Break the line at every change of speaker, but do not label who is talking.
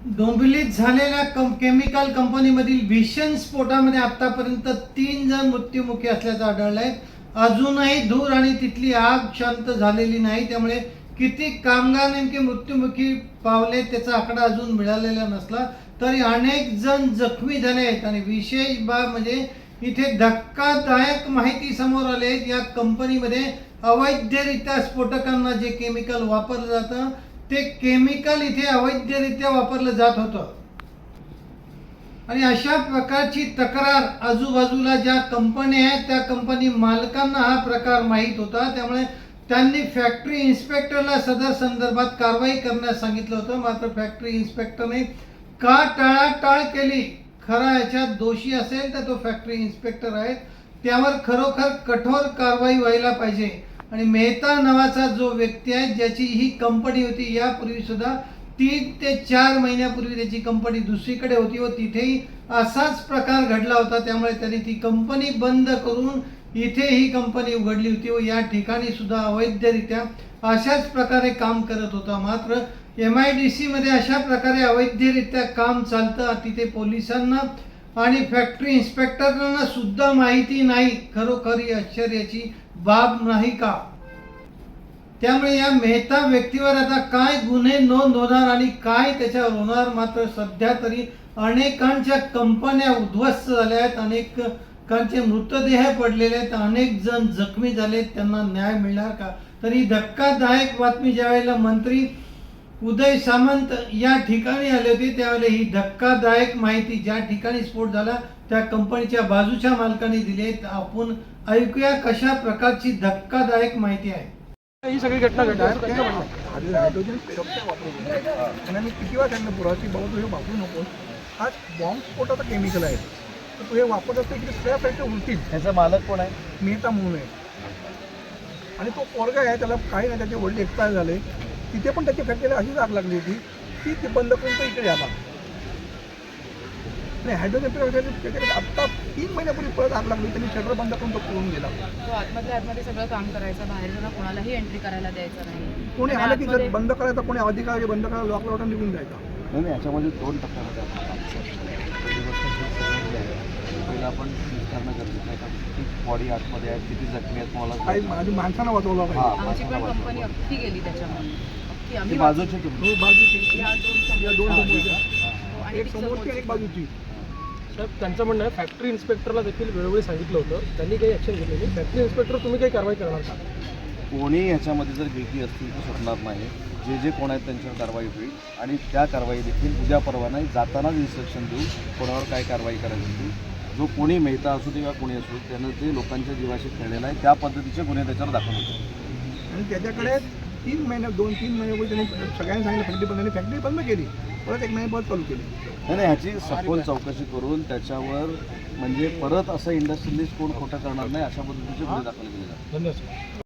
डोंबिवलीत झालेल्या कम केमिकल कंपनीमधील भीषण स्फोटामध्ये आतापर्यंत तीन जण मृत्युमुखी असल्याचं आढळलं आहे अजूनही धूर आणि तिथली आग शांत झालेली नाही त्यामुळे किती कामगार नेमके मृत्युमुखी पावले त्याचा आकडा अजून मिळालेला नसला तरी अनेक जण जखमी झाले आहेत आणि विशेष बाब म्हणजे इथे धक्कादायक माहिती समोर आली आहे. या कंपनीमध्ये अवैधरित्या स्फोटकांना जे केमिकल वापरलं जातं ते केमिकल इथे अवैधरित्या वापरलं जात होतं. आणि अशा प्रकारची तक्रार आजूबाजूला ज्या कंपन्या आहेत त्या कंपनी मालकांना हा प्रकार माहीत होता. त्यामुळे त्यांनी फॅक्टरी इन्स्पेक्टरला सदर संदर्भात कारवाई करण्यास सांगितलं होतं. मात्र फॅक्टरी इन्स्पेक्टरने का टाळाटाळ केली? खरा याच्यात दोषी असेल तर तो फॅक्टरी इन्स्पेक्टर आहे त्यावर खरोखर कठोर कारवाई व्हायला पाहिजे. आणि मेहता नावाचा जो व्यक्ती आहे ज्याची ही कंपनी होती यापूर्वी सुद्धा तीन ते चार महिन्यापूर्वी त्याची कंपनी दुसरीकडे होती व तिथेही असाच प्रकार घडला होता. त्यामुळे त्यांनी ती कंपनी बंद करून इथे ही कंपनी उघडली होती व या ठिकाणी सुद्धा अवैधरित्या अशाच प्रकारे काम करत होता. मात्र एम आय डी सीमध्ये अशा प्रकारे अवैधरित्या काम चालतं. तिथे पोलिसांना आणि फॅक्टरी इन्स्पेक्टरांना सुद्धा माहिती नाही. खरोखर आश्चर्याची बाब नाही का? त्यामुळे या मेहता व्यक्तीवर आता काय गुन्हे नोंद होणार आणि काय त्याच्यावर होणार? मात्र सध्या तरी अनेकांच्या कंपन्या उद्ध्वस्त झाल्या आहेत अनेकांचे मृतदेह पडलेले आहेत. अनेक जण जखमी झालेत. त्यांना न्याय मिळणार का? तरी धक्कादायक बातमी ज्यावेळेला मंत्री उदय सामंत या ठिकाणी आले होते. त्यावेळेला ही धक्कादायक माहिती ज्या ठिकाणी स्फोट झाला त्या कंपनीच्या बाजूच्या मालकाने दिली आहे. आपण ऐकूया कशा प्रकारची धक्कादायक माहिती आहे.
ही सगळी घटना. त्यांचं
हायड्रोजन वापरतो आणि किती वेळा त्यांना पुरावा की बाबा तू हे वापरू नको हा बॉम्ब स्फोटाचं केमिकल आहे. तर तू हे वापरत असते की सगळ्या फॅक्टरी उलटील
ह्याचा मालक कोण आहे?
मेहता म्हणून आहे. आणि तो पोरगा आहे त्याला काही नाही त्याचे वडील एक्सपायर झाले. तिथे पण त्याची फॅक्टरीला अशीच आग लागली होती ती ती बंद करून तो इकडे आला. नाही हायड्रोजन पेरॉक्साईड त्याच्याकडे आत्ता तीन महिन्यापूर्वी परत आग लागली त्यांनी शटर बंद करून तो पळून गेला.
तो आतमधल्या आतमध्ये सगळं काम करायचं बाहेर जाणं कोणालाही एंट्री करायला द्यायचं नाही.
कोणी आलं की जर
आतमध्ये-
बंद करायचा कोणी अधिकारी बंद करायला लॉक लावून निघून जायचा.
नाही नाही याच्यामध्ये दोन करतो. पहिली गोष्ट ही सगळं जे आहे पहिलं आपण करणं गरजेचं आहे किती बॉडी आतमध्ये आहे किती जखमी आहेत मला
माणसानं वाचवला पाहिजे.
आमची पण कंपनी. अख्खी गेली त्याच्यामध्ये
ही
आम्ही
बाजूची तुम्ही.
हो बाजूची.
या दोन
या दोन
समोरच्या. हो, आणि
एक
ती
समोरची आणि एक. बाजूची.
साहेब त्यांचं म्हणणं आहे फॅक्टरी इन्स्पेक्टरला देखील वेळोवेळी सांगितलं होतं. त्यांनी काही ॲक्शन घेतली नाही. फॅक्टरी इन्स्पेक्टर तुम्ही काही कारवाई करणार का?
कोणी ह्याच्यामध्ये जर गिल्टी असतील तर सुटणार नाही. जे जे कोण आहेत त्यांच्यावर कारवाई होईल. आणि त्या कारवाई देखील उद्या परवा नाही जातानाच इन्स्ट्रक्शन देऊ कोणावर काय कारवाई करायची ती जो कोणी मेहता असू दे किंवा कोणी असू त्यानं ते लोकांच्या जीवाशी खेळलेलं आहे त्या पद्धतीचे गुन्हे त्याच्यावर दाखल होते
आणि त्याच्याकडे तीन महिने दोन तीन महिन्यापूर्वी त्यांनी सगळ्यांनी सांगितलं फॅक्टरी बंद आणि फॅक्टरी बंद केली. परत एक महिने परत चालू केली.
नाही नाही ह्याची सखोल चौकशी करून त्याच्यावर म्हणजे परत असं इंडस्ट्रियलिस्ट कोण खोटं करणार नाही अशा पद्धतीचे गुन्हे दाखल केले जातात.
धन्यवाद सर.